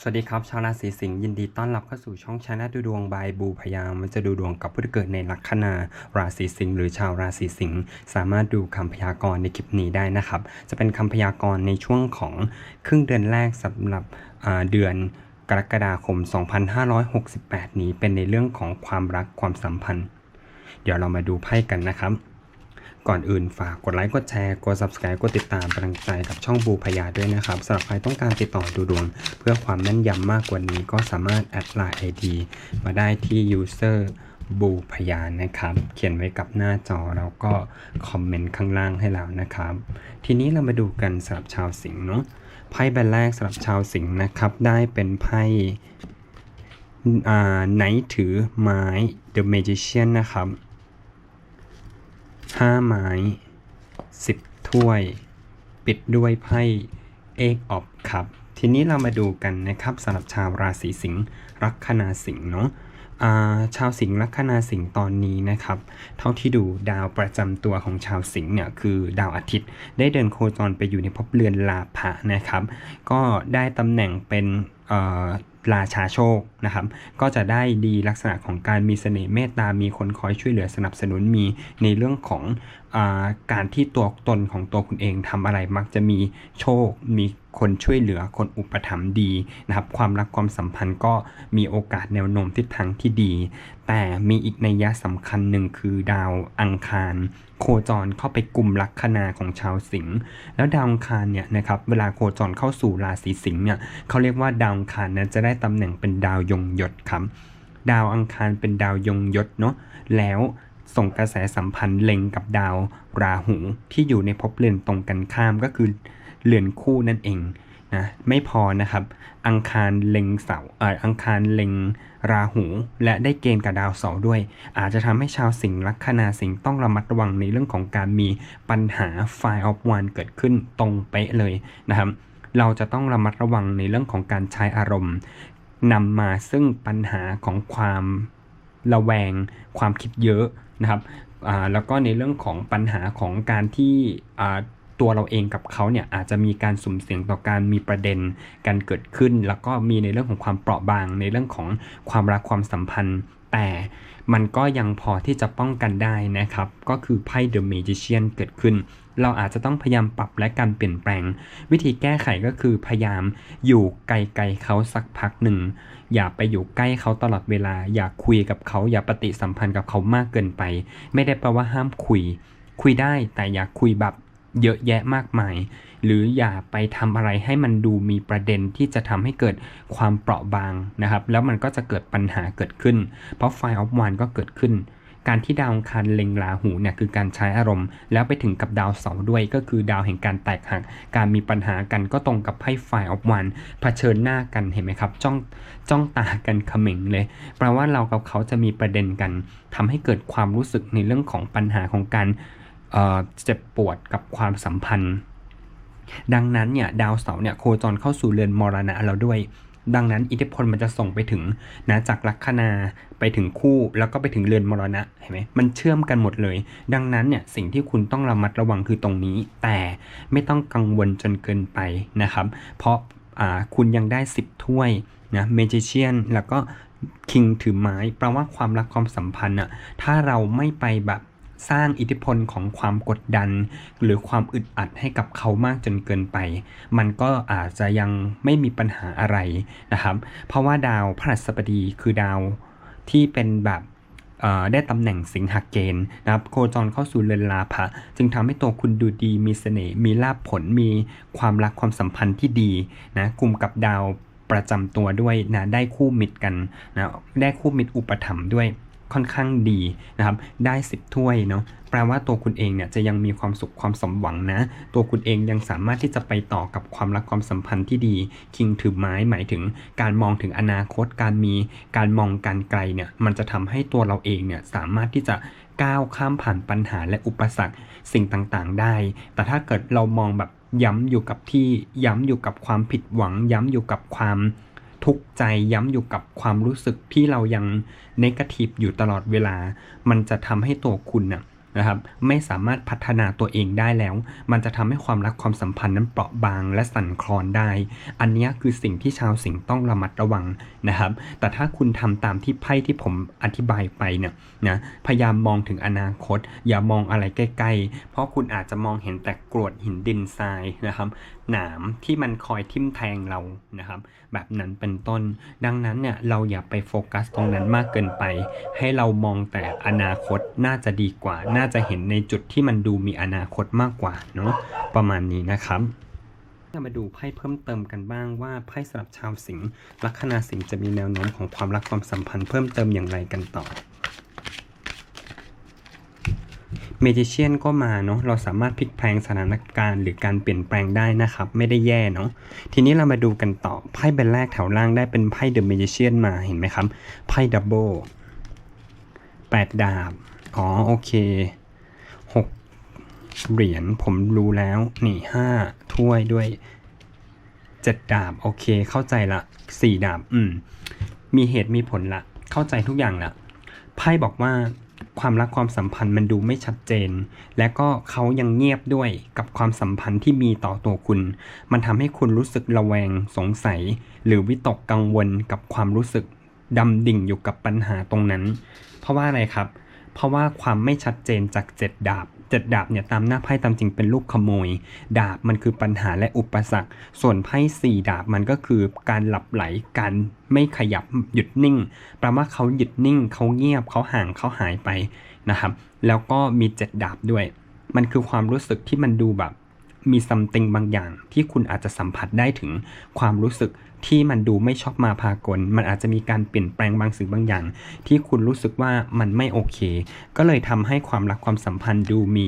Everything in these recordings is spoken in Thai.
สวัสดีครับ ชาวราศีสิงห์ยินดีต้อนรับเข้าสู่ช่องชาแนลดูดวงบายบูพยามมันจะดูดวงกับผู้ที่เกิดในลัคนาราศีสิงห์หรือชาวราศีสิงห์สามารถดูคำพยากรณ์ในคลิปนี้ได้นะครับ จะเป็นคำพยากรณ์ในช่วงของครึ่งเดือนแรกสำหรับเดือนกรกฎาคม 2568 นี้เป็นในเรื่องของความรักความสัมพันธ์ เดี๋ยวเรามาดูไพ่กันนะครับ ก่อนอื่นฝากกดไลค์ กดแชร์ กด subscribe กดติดตามเป็นกำลังใจกับช่องบูพยาด้วยนะครับสำหรับใครต้องการติดต่อดูดวง เพื่อความแม่นยำมากกว่านี้ก็สามารถแอดไลน์ ID มาได้ที่ user บูพยานะครับ เขียนไว้กับหน้าจอแล้วก็คอมเมนต์ข้างล่างให้แล้วนะครับ ทีนี้เรามาดูกันสำหรับชาวสิงห์เนาะไพ่ใบแรกสำหรับชาวสิงห์นะครับ ได้เป็นไพ่ไนท์ถือไม้ The Magician นะครับ ห้าไม้สิบถ้วย ปิดด้วยไพ่เอกออบครับ ทีนี้เรามาดูกันนะครับสำหรับชาวราศีสิงห์ลัคนาสิงห์เนาะาชาวสิงห์ลัคนาสิงห์ตอนนี้นะครับ เท่าที่ดูดาวประจำตัวของชาวสิงห์เนี่ยคือดาวอาทิตย์ ได้เดินโคจรไปอยู่ในภพเรือนลาภะนะครับ ก็ได้ตำแหน่งเป็น ราชาโชคนะครับ ก็จะได้ดีลักษณะของการมีเสน่ห์เมตตา มีคนคอยช่วยเหลือสนับสนุน มีในเรื่องของอาการที่ตัวตนของตัวคุณเองทำอะไรมักจะมีโชค มีคนช่วยเหลือ คนอุปถัมภ์ดีนะครับ ความรักความสัมพันธ์ก็มีโอกาสแนวโน้มทิศทางที่ดี แต่มีอีกนัยยะสำคัญหนึ่งคือดาวอังคาร โคจรเข้าไปกลุ่มลัคนาของชาวสิงห์แล้วดาวอังคารเนี่ยนะครับเวลาโคจรเข้าสู่ราศีสิงห์เนี่ยเขาเรียกว่าดาวอังคารนั้นจะได้ตำแหน่งเป็นดาวยงยศครับดาวอังคารเป็นดาวยงยศเนาะแล้วส่งกระแสสัมพันธ์เล็งกับดาวราหูที่อยู่ในภพเรือนตรงกันข้ามก็คือเรือนคู่นั่นเองนะไม่พอนะครับ อังคารเล็งเสาเอออังคารเล็งราหู และได้เกณฑ์กับดาวเสาด้วย อาจจะทำให้ชาวสิงห์ลัคนาสิงห์ต้องระมัดระวังในเรื่องของการมีปัญหา File of One เกิดขึ้นตรงเป๊ะเลยนะครับ เราจะต้องระมัดระวังในเรื่องของการใช้อารมณ์นำมาซึ่งปัญหาของความระแวง ความคิดเยอะนะครับแล้วก็ในเรื่องของปัญหาของการที่ตัวเราเองกับเขาเนี่ยอาจจะมีการสุ่มเสี่ยงต่อการมีประเด็นการเกิดขึ้น แล้วก็มีในเรื่องของความเปราะบาง ในเรื่องของความรักความสัมพันธ์ แต่มันก็ยังพอที่จะป้องกันได้นะครับ ก็คือไพ่ The Magician เกิดขึ้น เราอาจจะต้องพยายามปรับและการเปลี่ยนแปลง วิธีแก้ไขก็คือพยายามอยู่ไกลๆเขาสักพักหนึ่ง อย่าไปอยู่ใกล้เขาตลอดเวลา อย่าคุยกับเขาอย่าปฏิสัมพันธ์กับเขามากเกินไป ไม่ได้แปลว่าห้ามคุย คุยได้แต่อย่าคุยแบบ เยอะแยะมากมาย หรืออย่าไปทำอะไรให้มันดูมีประเด็นที่จะทำให้เกิดความเปราะบางนะครับ แล้วมันก็จะเกิดปัญหาเกิดขึ้น เพราะไฟออฟวานก็เกิดขึ้น การที่ดาวอังคารเล็งราหูเนี่ยคือการใช้อารมณ์ แล้วไปถึงกับดาวเสาร์ด้วยก็คือดาวแห่งการแตกหัก การมีปัญหากันก็ตรงกับไพ่ไฟออฟวันเผชิญหน้ากันเห็นไหมครับ จ้องจ้องตากันเขม่งเลยแปลว่าเรากับเขาจะมีประเด็นกันทำให้เกิดความรู้สึกในเรื่องของปัญหาของการ เจ็บปวดกับความสัมพันธ์ ดังนั้นเนี่ยดาวเสาร์เนี่ยโคจรเข้าสู่เรือนมรณะเราด้วย ดังนั้นอิทธิพลมันจะส่งไปถึงนะจากลัคนาไปถึงคู่แล้วก็ไปถึงเรือนมรณะเห็นไหมมันเชื่อมกันหมดเลย ดังนั้นเนี่ยสิ่งที่คุณต้องระมัดระวังคือตรงนี้ แต่ไม่ต้องกังวลจนเกินไปนะครับ เพราะาคุณยังได้ 10 ถ้วยนะเมจิเชียนแล้วก็คิงถือไม้แปลว่าความรักความสัมพันธ์อะถ้าเราไม่ไปแบบ สร้างอิทธิพลของความกดดัน หรือความอึดอัดให้กับเขามากจนเกินไป มันก็อาจจะยังไม่มีปัญหาอะไรนะครับ เพราะว่าดาวพฤหัสบดีคือดาวที่เป็นแบบได้ตำแหน่งสิงหเกณฑ์นะครับ โคจรเข้าสู่เรือนลาภะจึงทำให้ตัวคุณดูดีมีเสน่ห์มีลาภผลมีความรักความสัมพันธ์ที่ดีนะกลุ่มกับดาวประจำตัวด้วยนะได้คู่มิตรกันนะได้คู่มิตรอุปถัมภ์ด้วย ค่อนข้างดีนะครับ ได้ 10 ถ้วยเนาะ แปลว่าตัวคุณเองเนี่ยจะยังมีความสุขความสมหวังนะ ตัวคุณเองยังสามารถที่จะไปต่อกับความรักความสัมพันธ์ที่ดี คิงถือไม้หมายถึงการมองถึงอนาคต การมี การมองการไกลเนี่ย มันจะทำให้ตัวเราเองเนี่ยสามารถที่จะก้าวข้ามผ่านปัญหาและอุปสรรคสิ่งต่างๆ ได้ แต่ถ้าเกิดเรามองแบบย้ำอยู่กับที่ ย้ำอยู่กับความผิดหวัง ย้ำอยู่กับความ ทุกข์ใจย้ำอยู่กับความรู้สึกที่เรายังเนกาทีฟอยู่ตลอดเวลา มันจะทำให้ตัวคุณนะนะครับไม่สามารถพัฒนาตัวเองได้แล้ว มันจะทำให้ความรักความสัมพันธ์นั้นเปราะบางและสั่นคลอนได้ อันนี้คือสิ่งที่ชาวสิงห์ต้องระมัดระวังนะครับ แต่ถ้าคุณทำตามที่ไพ่ที่ผมอธิบายไปเนี่ยนะพยายามมองถึงอนาคต อย่ามองอะไรใกล้ ๆ เพราะคุณอาจจะมองเห็นแต่กรวดหินดินทรายนะครับหนามที่มันคอยทิ่มแทงเรานะครับ แบบนั้นเป็นต้น ดังนั้นเนี่ยเราอย่าไปโฟกัสตรงนั้นมากเกินไป ให้เรามองแต่อนาคตน่าจะดีกว่า น่าจะเห็นในจุดที่มันดูมีอนาคตมากกว่าเนาะประมาณนี้นะครับมาดูไพ่เพิ่มเติมกันบ้างว่าไพ่สำหรับชาวสิงห์ลัคนาสิงห์จะมีแนวโน้มของความรักความสัมพันธ์เพิ่มเติมอย่างไรกันต่อ เมจิเชียนก็มาเนาะเราสามารถพลิกแพลงสถานการณ์หรือการเปลี่ยนแปลงได้นะครับ ไม่ได้แย่เนาะทีนี้เรามาดูกันต่อไพ่ใบแรกแถวล่างได้เป็นไพ่เดอะเมจิเชียนมาเห็นไหมครับไพ่ดับเบิลแปดดาบอ๋อโอเคหกเหรียญผมรู้แล้วนี่ห้าถ้วยด้วยเจ็ดดาบโอเคเข้าใจละสี่ดาบอืมมีเหตุมีผลละ เข้าใจทุกอย่างละไพ่บอกว่า ความรักความสัมพันธ์มันดูไม่ชัดเจน และก็เขายังเงียบด้วยกับความสัมพันธ์ที่มีต่อตัวคุณ มันทำให้คุณรู้สึกระแวงสงสัย หรือวิตกกังวลกับความรู้สึกดำดิ่งอยู่กับปัญหาตรงนั้น เพราะว่าอะไรครับ เพราะว่าความไม่ชัดเจนจากเจ็ดดาบ เจ็ดดาบเนี่ยตามหน้าไพ่ตามจริงเป็นลูกขโมย ดาบมันคือปัญหาและอุปสรรค ส่วนไพ่สี่ดาบมันก็คือการหลับไหลการไม่ขยับหยุดนิ่งแปลว่าเขาหยุดนิ่งเขาเงียบเขาห่างเขาหายไปนะครับ แล้วก็มีเจ็ดดาบด้วย มันคือความรู้สึกที่มันดูแบบมีซัมติงบางอย่างที่คุณอาจจะสัมผัสได้ถึงความรู้สึก ที่มันดูไม่ชอบมาพากล มันอาจจะมีการเปลี่ยนแปลงบางสิ่งบางอย่าง ที่คุณรู้สึกว่ามันไม่โอเค ก็เลยทำให้ความรักความสัมพันธ์ดูมี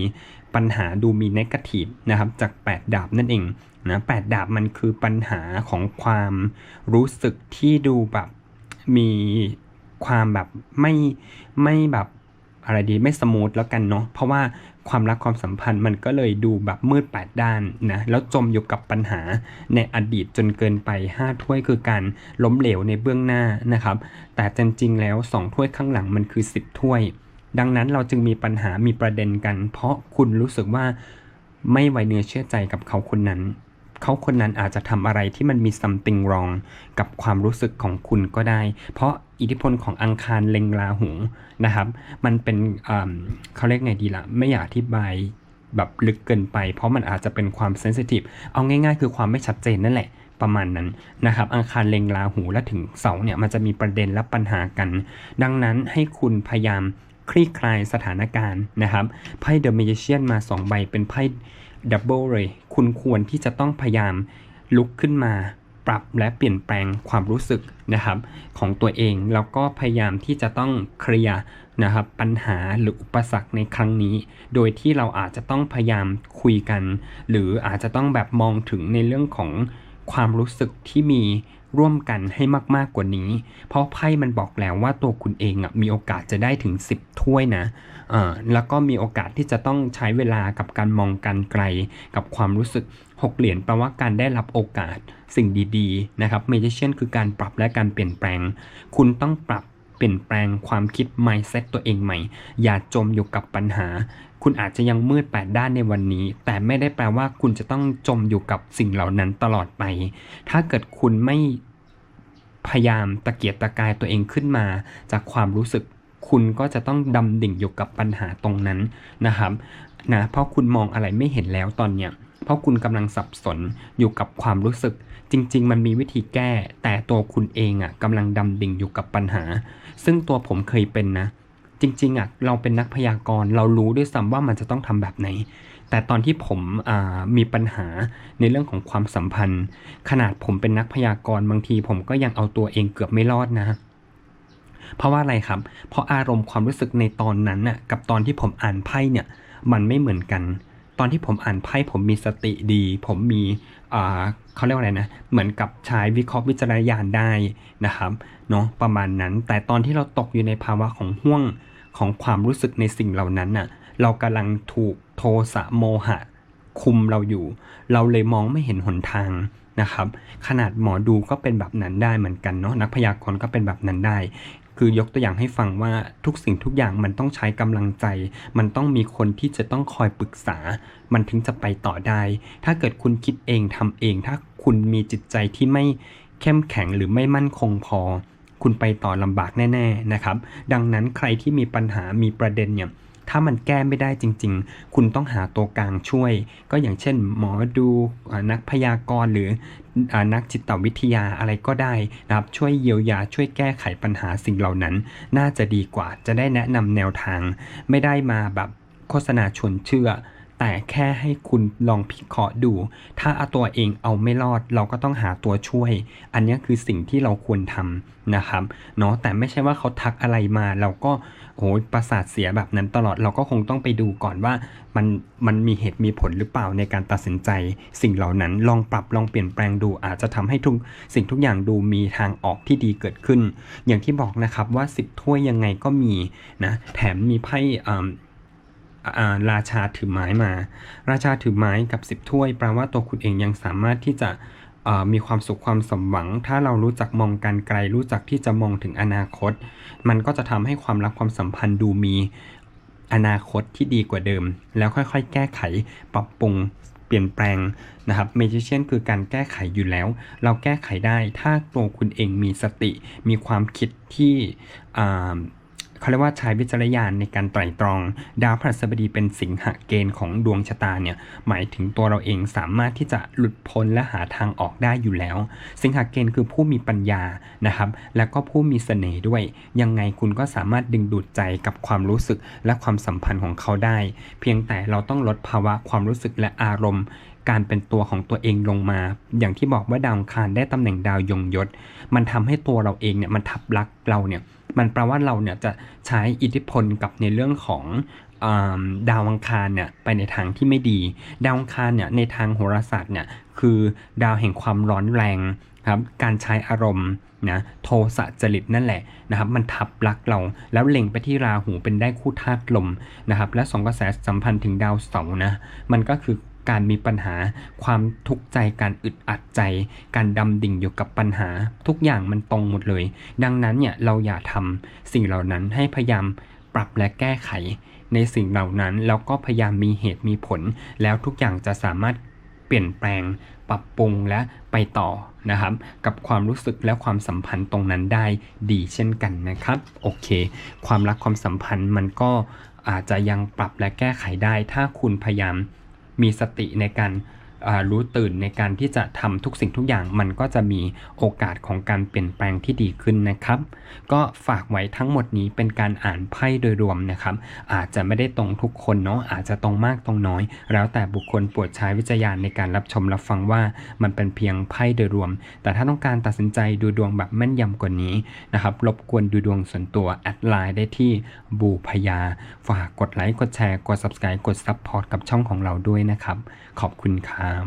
ปัญหาดูมีนกาทีฟนะครับจาก 8 ดาบนั่นเองนะแดาบมันคือปัญหาของความรู้สึกที่ดูแบบมีความแบบไม่ไม่แบบ อะไรดีไม่สมูทแล้วกันเนาะเพราะว่าความรักความสัมพันธ์มันก็เลยดูแบบมืดแปดด้านนะแล้วจมอยู่กับปัญหาในอดีตจนเกินไป 5 ถ้วยคือการล้มเหลวในเบื้องหน้านะครับ แต่จริงๆแล้ว 2 ถ้วยข้างหลังมันคือ 10 ถ้วย ดังนั้นเราจึงมีปัญหามีประเด็นกัน เพราะคุณรู้สึกว่าไม่ไวเนื้อเชื่อใจกับเขาคนนั้น เขาคนนั้นอาจจะทำอะไรที่มันมี something wrong กับความรู้สึกของคุณก็ได้ เพราะอิทธิพลของอังคารเล็งราหูนะครับ มันเป็นเขาเรียกไงดีละ่ะ ไม่อยากอธิบายแบบลึกเกินไป เพราะมันอาจจะเป็นความเซนซิทีฟเอาง่ายๆ คือความไม่ชัดเจนนั่นแหละประมาณนั้นนะครับอังคารเล็งราหูและถึงเสาเนี่ยมันจะมีประเด็นและปัญหากัน ดังนั้นให้คุณพยายามคลี่คลายสถานการณ์นะครับไพ่เดอะเมจิเชียนมา 2 ใบเป็นไพ่ ดับเบิลเลย คุณควรที่จะต้องพยายามลุกขึ้นมาปรับและเปลี่ยนแปลงความรู้สึกนะครับของตัวเอง แล้วก็พยายามที่จะต้องเคลียร์นะครับปัญหาหรืออุปสรรคในครั้งนี้ โดยที่เราอาจจะต้องพยายามคุยกัน หรืออาจจะต้องแบบมองถึงในเรื่องของความรู้สึกที่มี ร่วมกันให้มากๆกว่านี้ เพราะไพ่มันบอกแล้วว่าตัวคุณเองอะมีโอกาสจะได้ถึง 10 ถ้วยนะอ่าแล้วก็มีโอกาสที่จะต้องใช้เวลากับการมองการไกล กับความรู้สึก 6 เหรียญแปลว่าการได้รับโอกาสสิ่งดีๆนะครับเมจิเชียนคือการปรับและการเปลี่ยนแปลง คุณต้องปรับเปลี่ยนแปลงความคิด mindset ตัวเองใหม่ อย่าจมอยู่กับปัญหา คุณอาจจะยังมืดแปดด้านในวันนี้ แต่ไม่ได้แปลว่าคุณจะต้องจมอยู่กับสิ่งเหล่านั้นตลอดไป ถ้าเกิดคุณไม่พยายามตะเกียกตะกายตัวเองขึ้นมา จากความรู้สึกคุณก็จะต้องดำดิ่งอยู่กับปัญหาตรงนั้นนะครับนะเพราะคุณมองอะไรไม่เห็นแล้วตอนเนี้ยเพราะคุณกำลังสับสนอยู่กับความรู้สึก จริง ๆ มันมีวิธีแก้ แต่ตัวคุณเองอะกำลังดำดิ่งอยู่กับปัญหา ซึ่งตัวผมเคยเป็นนะ จริงๆอะเราเป็นนักพยากรณ์เรารู้ด้วยซ้ำว่ามันจะต้องทำแบบไหน แต่ตอนที่ผมมีปัญหาในเรื่องของความสัมพันธ์ ขนาดผมเป็นนักพยากรณ์บางทีผมก็ยังเอาตัวเองเกือบไม่รอดนะเพราะว่าอะไรครับ เพราะอารมณ์ความรู้สึกในตอนนั้นน่ะกับตอนที่ผมอ่านไพ่เนี่ยมันไม่เหมือนกัน ตอนที่ผมอ่านไพ่ผมมีสติดี ผมมีเขาเรียกว่าอะไรนะ เหมือนกับใช้วิเคราะห์วิจารณญาณได้นะครับ เนาะประมาณนั้น แต่ตอนที่เราตกอยู่ในภาวะของห่วงของความรู้สึกในสิ่งเหล่านั้นน่ะเรากำลังถูกโทสะโมหะ คุมเราอยู่ เราเลยมองไม่เห็นหนทางนะครับ ขนาดหมอดูก็เป็นแบบนั้นได้เหมือนกันเนาะนักพยากรณ์ก็เป็นแบบนั้นได้ คือยกตัวอย่างให้ฟังว่าทุกสิ่งทุกอย่างมันต้องใช้กำลังใจ มันต้องมีคนที่จะต้องคอยปรึกษา มันถึงจะไปต่อได้ ถ้าเกิดคุณคิดเองทำเอง ถ้าคุณมีจิตใจที่ไม่เข้มแข็งหรือไม่มั่นคงพอ คุณไปต่อลำบากแน่ๆนะครับ ดังนั้นใครที่มีปัญหามีประเด็นเนี่ยถ้ามันแก้ไม่ได้จริง ๆ คุณต้องหาตัวกลางช่วย ก็อย่างเช่น หมอดูนักพยากรณ์หรืออนักจิตวิทยาอะไรก็ได้นะครับช่วยเยียวยาช่วยแก้ไขปัญหาสิ่งเหล่านั้น น่าจะดีกว่าจะได้แนะนำแนวทาง ไม่ได้มาแบบโฆษณาชวนเชื่อ แต่แค่ให้คุณลองพิเคราะห์ดู ถ้าเอาตัวเองเอาไม่รอด เราก็ต้องหาตัวช่วย อันนี้คือสิ่งที่เราควรทำนะครับเนาะแต่ไม่ใช่ว่าเขาทักอะไรมาเราก็โอ้ยประสาทเสียแบบนั้นตลอดเราก็คงต้องไปดูก่อนว่ามันมันมีเหตุมีผลหรือเปล่าในการตัดสินใจ สิ่งเหล่านั้นลองปรับลองเปลี่ยนแปลงดูอาจจะทำให้ทุกสิ่งทุกอย่างดูมีทางออกที่ดีเกิดขึ้น อย่างที่บอกนะครับว่า 10ถ้วยยังไงก็มีนะแถมมีไพ่ ราชาถือไม้มา ราชาถือไม้กับ10ถ้วยแปลว่าตัวคุณเองยังสามารถที่จะมีความสุขความสมหวัง ถ้าเรารู้จักมองการไกล รู้จักที่จะมองถึงอนาคต มันก็จะทำให้ความรักความสัมพันธ์ดูมีอนาคตที่ดีกว่าเดิม แล้วค่อยๆ แก้ไขปรับปรุงเปลี่ยนแปลงนะครับเมจิเชียนคือการแก้ไขอยู่แล้ว เราแก้ไขได้ถ้าตัวคุณเองมีสติ มีความคิดที่ เขาเรียกว่าใช้วิจารณญาณในการไตร่ตรอง ดาวพฤหัสบดีเป็นสิงหเกณฑ์ของดวงชะตาเนี่ยหมายถึงตัวเราเองสามารถที่จะหลุดพ้นและหาทางออกได้อยู่แล้ว สิงหเกณฑ์คือผู้มีปัญญานะครับ แล้วก็ผู้มีเสน่ห์ด้วย ยังไงคุณก็สามารถดึงดูดใจกับความรู้สึกและความสัมพันธ์ของเขาได้ เพียงแต่เราต้องลดภาวะความรู้สึกและอารมณ์การเป็นตัวของตัวเองลงมา อย่างที่บอกว่าดาวคารได้ตำแหน่งดาวยงยศ มันทำให้ตัวเราเองเนี่ยมันทับลักเราเนี่ย มันแปลว่าเราเนี่ยจะใช้อิทธิพลกับในเรื่องของดาวอังคารเนี่ยไปในทางที่ไม่ดี ดาวอังคารเนี่ยในทางโหราศาสตร์เนี่ยคือดาวแห่งความร้อนแรงครับการใช้อารมณ์นะโทสะจริตนั่นแหละนะครับมันทับลักเราแล้วเล็งไปที่ราหูเป็นได้คู่ธาตุลมนะครับและสองกระแสสัมพันธ์ถึงดาวเสาร์นะมันก็คือ การมีปัญหา ความทุกข์ใจการอึดอัดใจ การดำดิ่งอยู่กับปัญหา ทุกอย่างมันตรงหมดเลย ดังนั้นเนี่ยเราอย่าทำสิ่งเหล่านั้นให้พยายามปรับและแก้ไข ในสิ่งเหล่านั้นแล้วก็พยายามมีเหตุมีผล แล้วทุกอย่างจะสามารถเปลี่ยนแปลง ปรับปรุงและไปต่อนะครับ กับความรู้สึกและความสัมพันธ์ตรงนั้นได้ดีเช่นกันนะครับ โอเค ความรักความสัมพันธ์มันก็อาจจะยังปรับและแก้ไขได้ ถ้าคุณพยายาม มีสติในการ รู้ตื่นในการที่จะทำทุกสิ่งทุกอย่าง มันก็จะมีโอกาสของการเปลี่ยนแปลงที่ดีขึ้นนะครับ ก็ฝากไว้ทั้งหมดนี้เป็นการอ่านไพ่โดยรวมนะครับ อาจจะไม่ได้ตรงทุกคนเนาะอาจจะตรงมากตรงน้อย แล้วแต่บุคคลปรดใช้วิจารณญาณในการรับชมรับฟังว่ามันเป็นเพียงไพ่โดยรวม แต่ถ้าต้องการตัดสินใจดูดวงแบบแม่นยำกว่านี้นะครับรบกวนดูดวงส่วนตัวแอดไลน์ได้ที่บูพยา ฝากกดไลค์กดแชร์กด subscribe กด support กับช่องของเราด้วยนะครับ ขอบคุณครับ